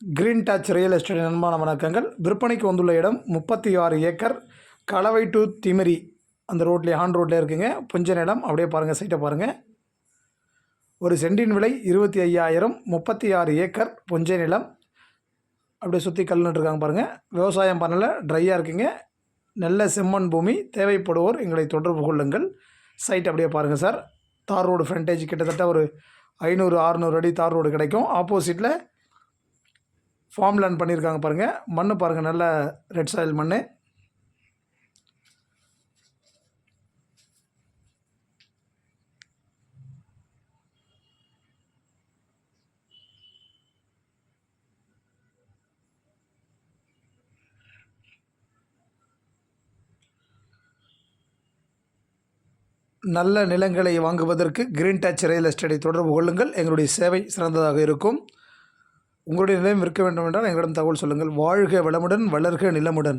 Green touch real estate நண்பான வணக்கங்கள். விற்பனைக்கு வந்துள்ள இடம் முப்பத்தி ஆறு ஏக்கர். கலவை டு திமிரி. அந்த ரோட்லேயே ஆன் ரோட்லேயே இருக்குங்க. புஞ்ச நிலம். அப்படியே பாருங்கள் சைட்டை பாருங்கள் ஒரு சென்டின் விலை இருபத்தி ஐயாயிரம். முப்பத்தி ஆறு ஏக்கர் புஞ்ச நிலம். அப்படியே சுற்றி கல் நட்டுருக்காங்க பாருங்கள் விவசாயம் பண்ணல ட்ரையாக இருக்குங்க. நல்ல செம்மண் பூமி. தேவைப்படுவோர் எங்களை தொடர்பு கொள்ளுங்கள். சைட் அப்படியே பாருங்கள் சார் தார் ரோடு ஃப்ரண்டேஜ் கிட்டத்தட்ட ஒரு ஐநூறு அறுநூறு அடி தார் ரோடு கிடைக்கும். ஆப்போசிட்டில் ஃபார்ம் லேண்ட் பண்ணியிருக்காங்க பாருங்கள் மண் பாருங்கள் நல்ல ரெட் சாயில் மண் நல்ல நிலங்களை வாங்குவதற்கு கிரீன் டச் ரியல் எஸ்டேட்டை தொடர்பு கொள்ளுங்கள். எங்களுடைய சேவை சிறந்ததாக இருக்கும். உங்களுடைய நிலையம் இருக்க வேண்டும் என்றால் எங்களிடம் தகவல் சொல்லுங்கள். வாழ்க வளமுடன் வளர்க நிலமுடன்.